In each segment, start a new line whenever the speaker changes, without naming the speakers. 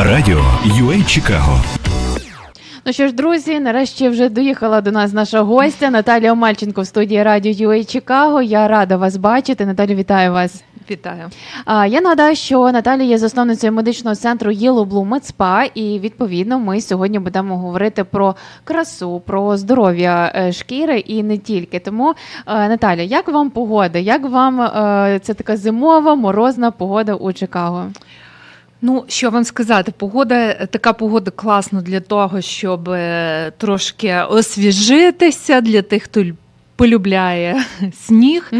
Радіо UA Чикаго.
Ну що ж, друзі, нарешті вже доїхала до нас наша гостя Наталія Омельченко в студії радіо UA Чикаго. Я рада вас бачити. Наталю, вітаю вас.
Вітаю.
А, я нагадаю, що Наталія є засновницею медичного центру Yellow Blue Med Spa, і відповідно ми сьогодні будемо говорити про красу, про здоров'я е, шкіри і не тільки. Тому, е, Наталя, як вам погода? Як вам е, це така зимова морозна погода у Чикаго?
Ну, що вам сказати, погода, така погода класна для того, щоб е, трошки освіжитися для тих, хто полюбляє сніг.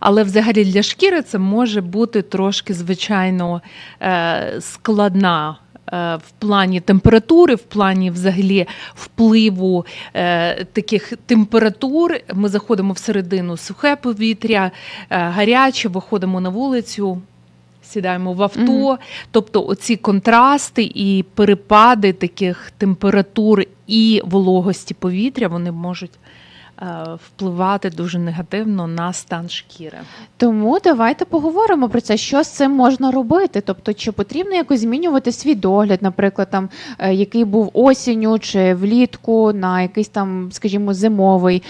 Але взагалі для шкіри це може бути трошки, звичайно, е, складна. е, В плані температури, в плані взагалі впливу е, таких температур, ми заходимо всередину сухе повітря, е, гаряче, виходимо на вулицю, сідаємо в авто.
Мгм.
Тобто, оці контрасти і перепади таких температур і вологості повітря вони можуть впливати дуже негативно на стан шкіри.
Тому давайте поговоримо про це, що з цим можна робити. Тобто, чи потрібно якось змінювати свій догляд, наприклад, там е, який був осінню чи влітку, на якийсь там, скажімо, зимовий,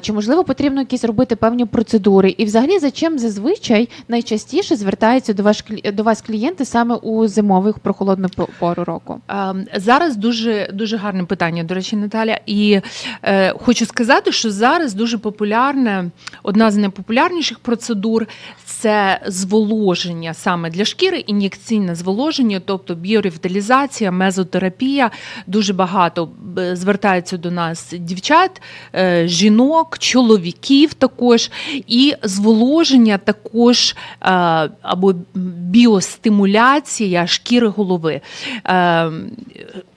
чи можливо потрібно якісь робити певні процедури? І взагалі за чим зазвичай найчастіше звертаються до вас до вас клієнти саме у зимових прохолодну по- пору року?
Е, Зараз дуже дуже гарне питання, до речі, Наталя. І е, хочу сказати, що зараз дуже популярна, одна з найпопулярніших процедур це зволоження саме для шкіри, ін'єкційне зволоження, тобто біоревіталізація, мезотерапія. Дуже багато е, звертаються до нас дівчат, е, жінок, чоловіків також. І зволоження також е, або біостимуляція шкіри голови.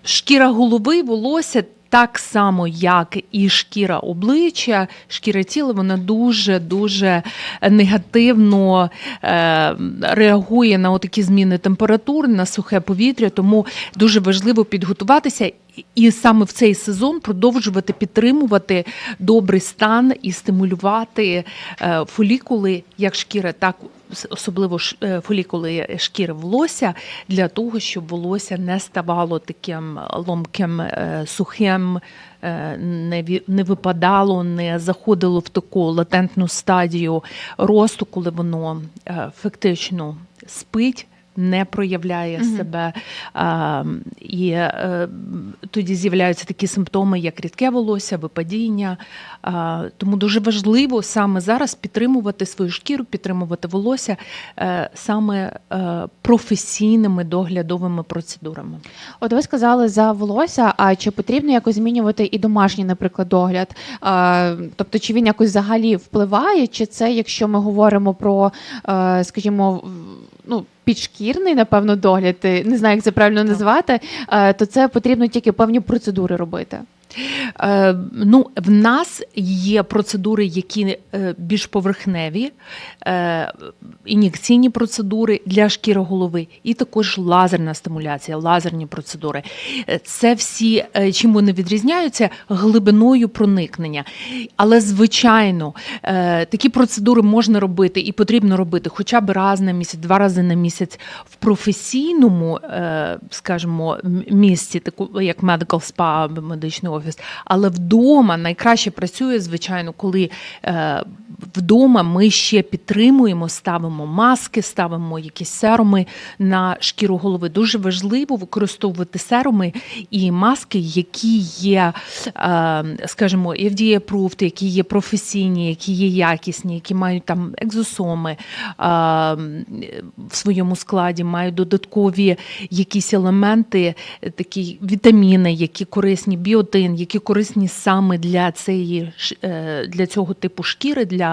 Шкіра голови, волосся. Так само, як і шкіра обличчя, шкіра тіла, вона дуже дуже негативно е, реагує на такі зміни температур, на сухе повітря. Тому дуже важливо підготуватися і- саме в цей сезон продовжувати підтримувати добрий стан і стимулювати е, фолікули, як шкіри, так особливо е, фолікули шкіри волосся, для того, щоб волосся не ставало таким ломким, е, сухим, е, не випадало, не заходило в таку латентну стадію росту, коли воно фактично спить. Не проявляє
Мгм.
себе, а, і е, тоді з'являються такі симптоми, як рідке волосся, випадіння. А, тому дуже важливо саме зараз підтримувати свою шкіру, підтримувати волосся е, саме е, професійними доглядовими процедурами.
От ви сказали за волосся, а чи потрібно якось змінювати і домашній, наприклад, догляд? А, тобто, чи він якось взагалі впливає, чи це, якщо ми говоримо про, скажімо, ну, підшкірний, напевно, догляд, не знаю, як це правильно назвати, е, то це потрібно тільки певні процедури робити.
Е, ну, в нас є процедури, які е, більш поверхневі, е, ін'єкційні процедури для шкіри голови, і також лазерна стимуляція, лазерні процедури. Це всі, чим вони відрізняються, глибиною проникнення. Але, звичайно, такі процедури можна робити і потрібно робити хоча б раз на місяць, два рази на місяць в професійному, скажімо, місці, таку як medical spa, медичний офіс. Але вдома найкраще працює, звичайно, коли е, вдома ми ще підтримуємо, ставимо маски, ставимо якісь серуми на шкіру голови. Дуже важливо використовувати серуми і маски, які є, е, скажімо, FDA-approved, які є професійні, які є якісні, які мають там екзосоми е, в своєму складі, мають додаткові якісь елементи, такі вітаміни, які корисні, біотин, які корисні саме для цієї е, для цього типу шкіри, для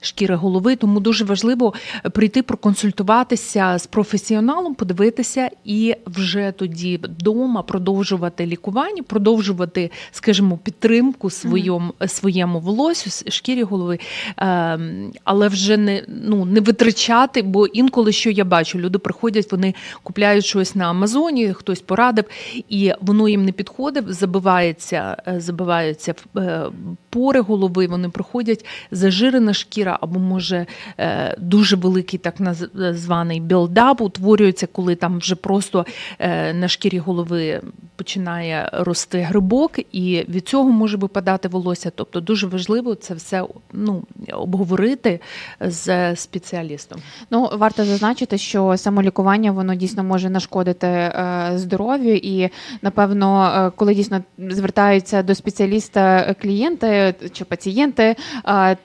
шкіри голови. Тому дуже важливо прийти проконсультуватися з професіоналом, подивитися і вже тоді вдома продовжувати лікування, продовжувати, скажімо, підтримку своєму, своєму волосю, шкірі голови, Ем, але вже не, ну, не витрачати, бо інколи що я бачу, люди приходять, вони купляють щось на Амазоні, хтось порадив, і воно їм не підходить, забивається, е, забиваються е, пори голови, вони приходять зажири розширена шкіра, або може е, дуже великий так званий білдап утворюється, коли там вже просто е, на шкірі голови починає рости грибок, і від цього може випадати волосся. Тобто дуже важливо це все ну, обговорити з спеціалістом.
Ну, варто зазначити, що самолікування воно дійсно може нашкодити е, здоров'ю, і напевно, коли дійсно звертаються до спеціаліста клієнти чи пацієнти, е,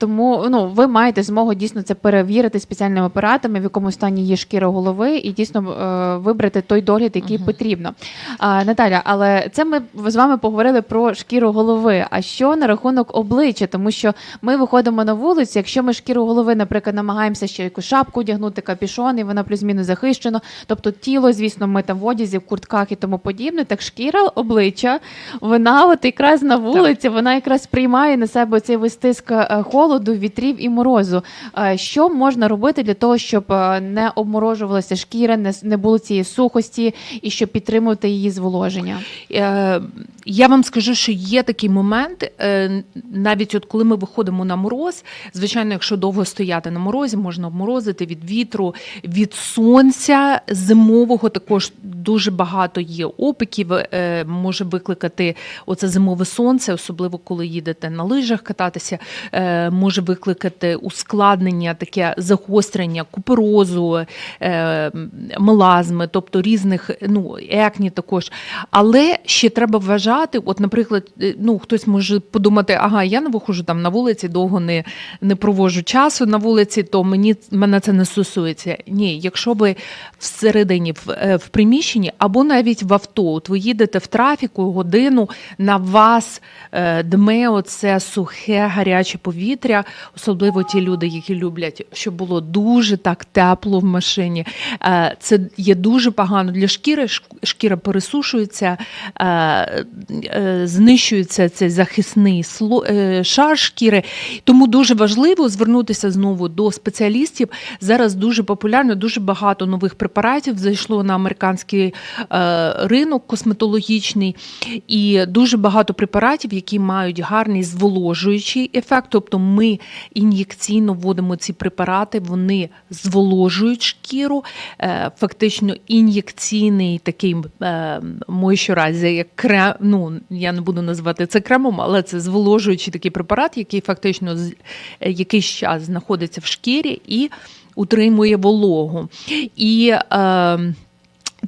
тому ну ви маєте змогу дійсно це перевірити спеціальними апаратами, в якому стані є шкіра голови, і дійсно е, вибрати той догляд, який
Мгм.
потрібно. А, Наталя, але це ми з вами поговорили про шкіру голови. А що на рахунок обличчя? Тому що ми виходимо на вулицю, якщо ми шкіру голови, наприклад, намагаємося ще якусь шапку одягнути, капішон, і вона плюс-мінус захищено. Тобто тіло, звісно, ми там в одязі, в куртках і тому подібне. Так шкіра обличчя, вона от якраз на вулиці, вона якраз приймає на себе цей весь тиск е, холоду, вітрів і морозу. Е, Що можна робити для того, щоб е, не обморожувалася шкіра, не було цієї сухості і щоб підтримувати її зволоження?
Я вам скажу, що є такий момент, е, навіть от коли ми виходимо на мороз, звичайно, якщо довго стояти на морозі, можна обморозити від вітру, від сонця зимового також дуже багато є опіків, е, може викликати оце зимове сонце, особливо коли їдете на лижах кататися, е, може викликати ускладнення, таке загострення куперозу, мелазми, тобто різних ну, екні також. Але ще треба вважати, от, наприклад, е, ну, хтось може подумати, ага, я не виходжу там на вулиці, довго не, не проводжу часу на вулиці, то мені мене це не стосується. Ні, якщо ви всередині в, е, в приміщенні або навіть в авто, от ви їдете в трафіку годину, на вас е, дме оце сухе, гаряче повітря, особливо ті люди, які люблять, щоб було дуже так тепло в машині. Це є дуже погано для шкіри. Шкіра пересушується, знищується цей захисний е, шар шкіри. Тому дуже важливо звернутися знову до спеціалістів. Зараз дуже популярно, дуже багато нових препаратів зайшло на американський е, ринок косметологічний, і дуже багато препаратів, які мають гарний зволожуючий ефект. Тобто ми ін'єкційно вводимо ці препарати, вони зволожують шкіру, е, фактично ін'єкційний такий е, moisturizer, як крем, ну я не буду називати це кремом, але це зволожуючий такий препарат, який фактично з- якийсь час знаходиться в шкірі і утримує вологу. І е,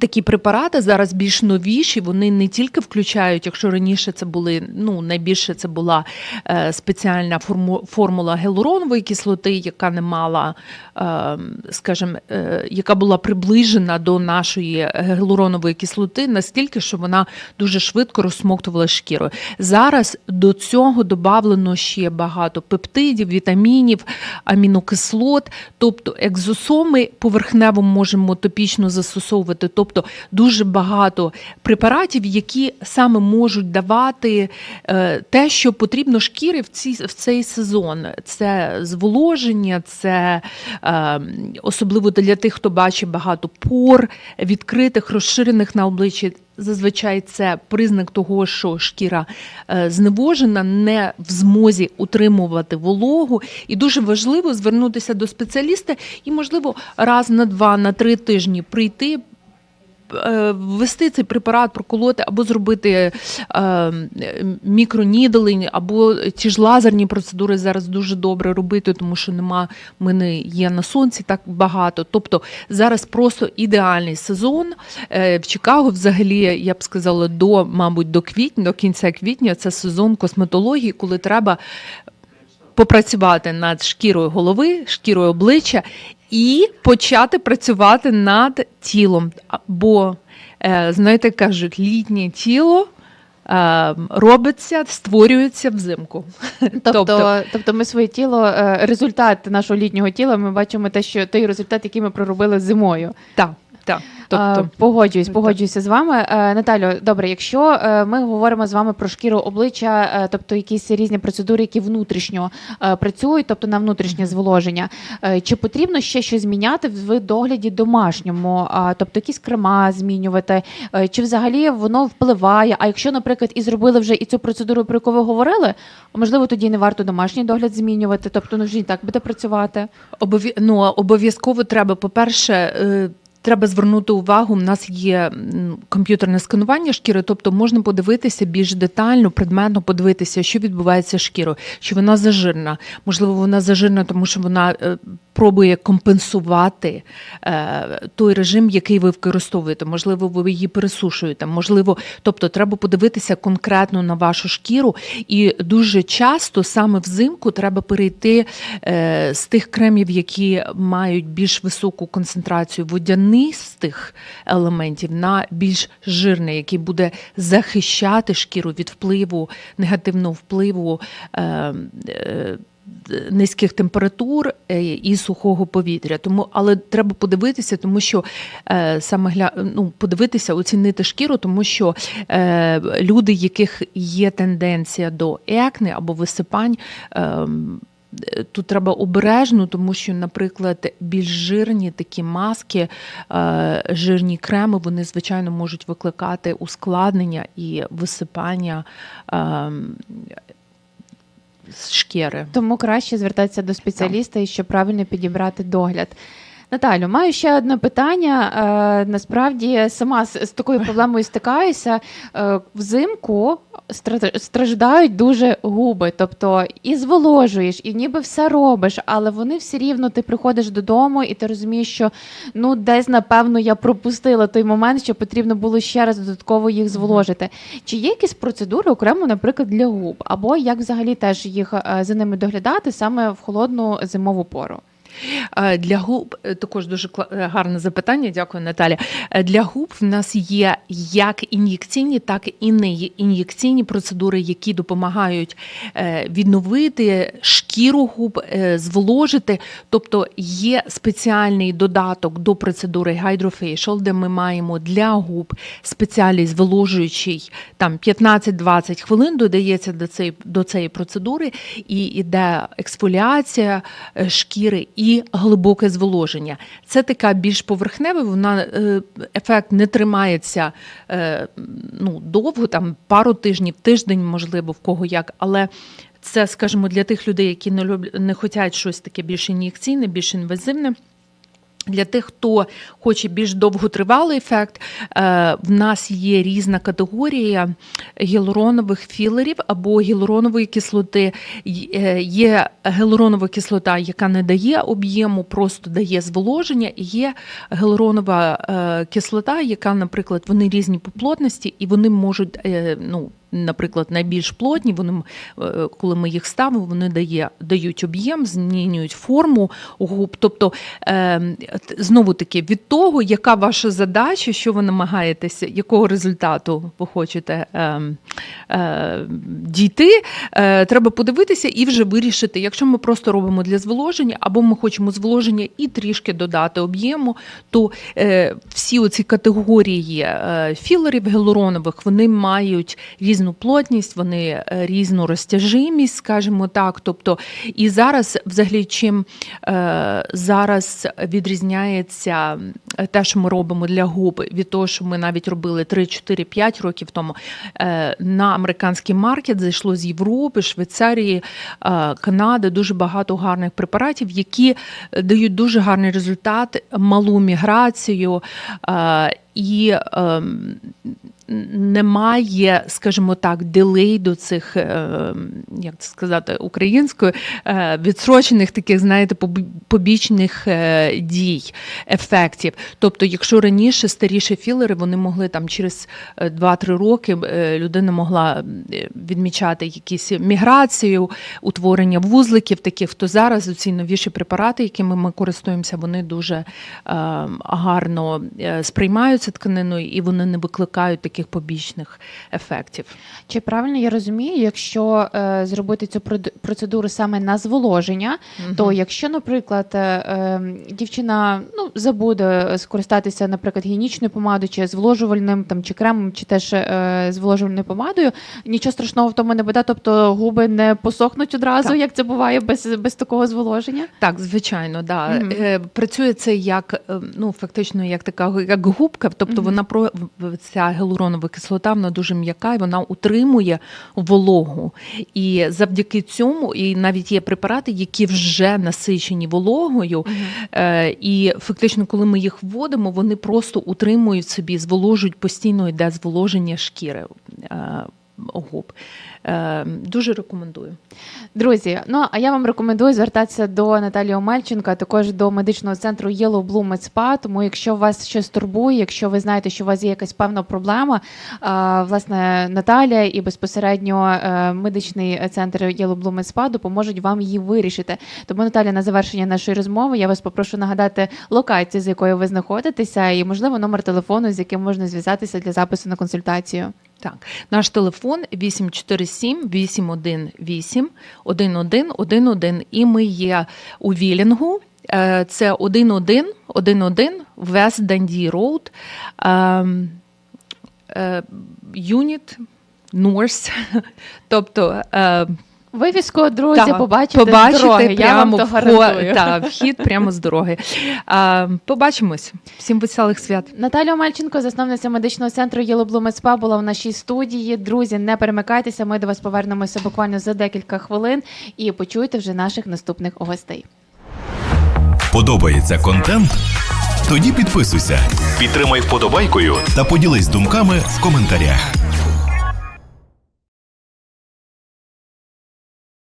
Такі препарати зараз більш новіші. Вони не тільки включають, якщо раніше це були ну найбільше це була е, спеціальна форму, формула гіалуронової кислоти, яка не мала, е, скажімо, е, яка була приближена до нашої гіалуронової кислоти настільки, що вона дуже швидко розсмоктувала шкіру. Зараз до цього додавлено ще багато пептидів, вітамінів, амінокислот, тобто екзосоми поверхнево можемо топічно застосовувати. Тобто дуже багато препаратів, які саме можуть давати е, те, що потрібно шкірі в, ці, в цей сезон. Це зволоження, це е, особливо для тих, хто бачить багато пор, відкритих, розширених на обличчі. Зазвичай це признак того, що шкіра е, зневожена, не в змозі утримувати вологу, і дуже важливо звернутися до спеціаліста і, можливо, раз на два, на три тижні прийти. Е, Ввести цей препарат, проколоти або зробити е, мікронідолень, або ті ж лазерні процедури зараз дуже добре робити, тому що нема ми не є на сонці так багато. Тобто зараз просто ідеальний сезон. Е, В Чикаго, взагалі, я б сказала, до, мабуть, до квітня, до кінця квітня це сезон косметології, коли треба попрацювати над шкірою голови, шкірою обличчя і почати працювати над тілом. Бо, е, знаєте, кажуть, літнє тіло. е, Робиться, створюється взимку.
Тобто, тобто, ми своє тіло, е, результат нашого літнього тіла, ми бачимо те, що той результат, який ми проробили зимою.
Так, Так,
Тобто,
тобто,
погоджуюсь, погоджуюся з вами. Е, Наталю, добре, якщо е, ми говоримо з вами про шкіру обличчя, е, тобто якісь різні процедури, які внутрішньо е, працюють, тобто на внутрішнє зволоження, е, чи потрібно ще щось зміняти в догляді домашньому, тобто якісь крема змінювати, е, чи взагалі воно впливає? А якщо, наприклад, і зробили вже і цю процедуру, про яку ви говорили, можливо, тоді не варто домашній догляд змінювати, тобто ну вже і так буде працювати.
Ну, обов'язково треба, по-перше, е, треба звернути увагу. У нас є комп'ютерне сканування шкіри, тобто можна подивитися більш детально, предметно подивитися, що відбувається шкірою, чи вона зажирна. Можливо, вона зажирна, тому що вона е, пробує компенсувати е, той режим, який ви використовуєте. Можливо, ви її пересушуєте. Можливо, тобто треба подивитися конкретно на вашу шкіру, і дуже часто саме взимку треба перейти е, з тих кремів, які мають більш високу концентрацію водянистих елементів, на більш жирний, який буде захищати шкіру від впливу, негативного впливу. Е, е, Низьких температур е, і сухого повітря, тому але треба подивитися, тому що е, саме гля, ну, подивитися, оцінити шкіру, тому що е, люди, яких є тенденція до екни або висипань. Е, Тут треба обережно, тому що, наприклад, більш жирні такі маски, е, жирні креми, вони звичайно можуть викликати ускладнення і висипання е, шкіри.
Тому краще звертатися до спеціаліста і щоб правильно підібрати догляд. Наталю, маю ще одне питання. Е, насправді сама з, такою проблемою стикаюся. Взимку страждають дуже губи, тобто і зволожуєш, і ніби все робиш, але вони все рівно ти приходиш додому, і ти розумієш, що ну десь напевно я пропустила той момент, що потрібно було ще раз додатково їх зволожити. Чи є якісь процедури окремо, наприклад, для губ, або як взагалі теж їх е, за ними доглядати саме в холодну зимову пору?
Е, Для губ е, також дуже е, гарне запитання. Дякую, Наталя. Для губ в нас є як ін'єкційні, так і не ін'єкційні процедури, які допомагають відновити шкіру губ, зволожити. Тобто є спеціальний додаток до процедури Hydrofacial, де ми маємо для губ спеціальний зволожуючий там 15-20 хвилин додається до цієї, до цієї процедури, і йде ексфоліація шкіри і глибоке зволоження. Це така більш поверхнева, вона е, ефект не тримається е, ну, довго, там пару тижнів, тиждень, можливо, в кого як, але. Це, скажімо, для тих людей, які не люблять, не хочуть щось таке більш ін'єкційне, більш інвазивне. Для тих, хто хоче більш довготривалий ефект, е, в нас є різна категорія гіалуронових філерів або гіалуронової кислоти. Е, Є гіалуронова кислота, яка не дає об'єму, просто дає зволоження. І є гіалуронова е, кислота, яка, наприклад, вони різні по плотності, і вони можуть ну. Наприклад, найбільш плотні, вони, е, коли ми їх ставимо, вони дає, дають об'єм, змінюють форму губ. Тобто, е, знову таки, від того, яка ваша задача, що ви намагаєтеся, якого результату ви хочете е, е, дійти, е, треба подивитися і вже вирішити, якщо ми просто робимо для зволоження, або ми хочемо зволоження і трішки додати об'єму, то е, всі оці категорії е, філерів гіалуронових, вони мають різну плотність, вони е, різну розтяжимість, скажімо так. Тобто, і зараз, взагалі, чим е, зараз відрізняється те, що ми робимо для губ, від того, що ми навіть робили 3, 4, 5 років тому, е, на американський маркет зайшло з Європи, Швейцарії, е, Канади дуже багато гарних препаратів, які е, дають дуже гарний результат, малу міграцію. е, І ем, немає, скажімо так, дилей до цих, е, як це сказати, українською, е, відсрочених таких, знаєте, побічних е, дій, ефектів. Тобто, якщо раніше старіші філери, вони могли там через е, 2-3 роки людина могла відмічати якісь міграцію, утворення вузликів таких, то зараз ці новіші препарати, якими ми користуємося, вони дуже гарно сприймаються тканиною і вони не викликають таких ніяких побічних ефектів.
Чи правильно я розумію, якщо е, зробити цю процедуру саме на зволоження, то якщо, наприклад, е, е, дівчина ну забуде скористатися, наприклад, гігієнічною помадою чи зволожувальним там чи кремом, чи теж е, зволожувальною помадою, нічого страшного в тому не буде, тобто губи не посохнуть одразу,
Так.
як це буває без, без такого зволоження.
Так, звичайно, да.
Мгм.
Е, Працює це як е, ну фактично як така як губка, тобто
Мгм.
вона про ця гіалуронова кислота, вона дуже м'яка і вона утримує вологу. І завдяки цьому, і навіть є препарати, які вже насичені вологою, е, і фактично, коли ми їх вводимо, вони просто утримують собі, зволожують постійно йде зволоження шкіри. е, Губ. Е, Дуже рекомендую.
Друзі, ну а я вам рекомендую звертатися до Наталії Омельченка, також до медичного центру Yellow Blue Med Spa, Тому якщо вас щось турбує, якщо ви знаєте, що у вас є якась певна проблема, а, власне Наталія і безпосередньо е, медичний центр Yellow Blue Med Spa допоможуть вам її вирішити. Тому Наталя, на завершення нашої розмови я вас попрошу нагадати локацію, з якою ви знаходитеся, і можливо номер телефону, з яким можна зв'язатися для запису на консультацію.
Так, наш телефон 847 818 1111 і ми є у Вілінгу. Е, Це 1111 West Dundee Road, ем, е, Unit North. Тобто е,
Вивіску, друзі,
та,
побачите,
побачите
з дороги. Я вам
прямо
то гарантую.
та, вхід прямо з дороги. Е, Побачимось. Всім веселих свят.
Наталя Омельченко, засновниця медичного центру Spa, була в нашій студії. Друзі, не перемикайтеся. Ми до вас повернемося буквально за декілька хвилин і почуєте вже наших наступних гостей.
Подобається контент? Тоді підписуйся, підтримай вподобайкою та поділись думками в коментарях.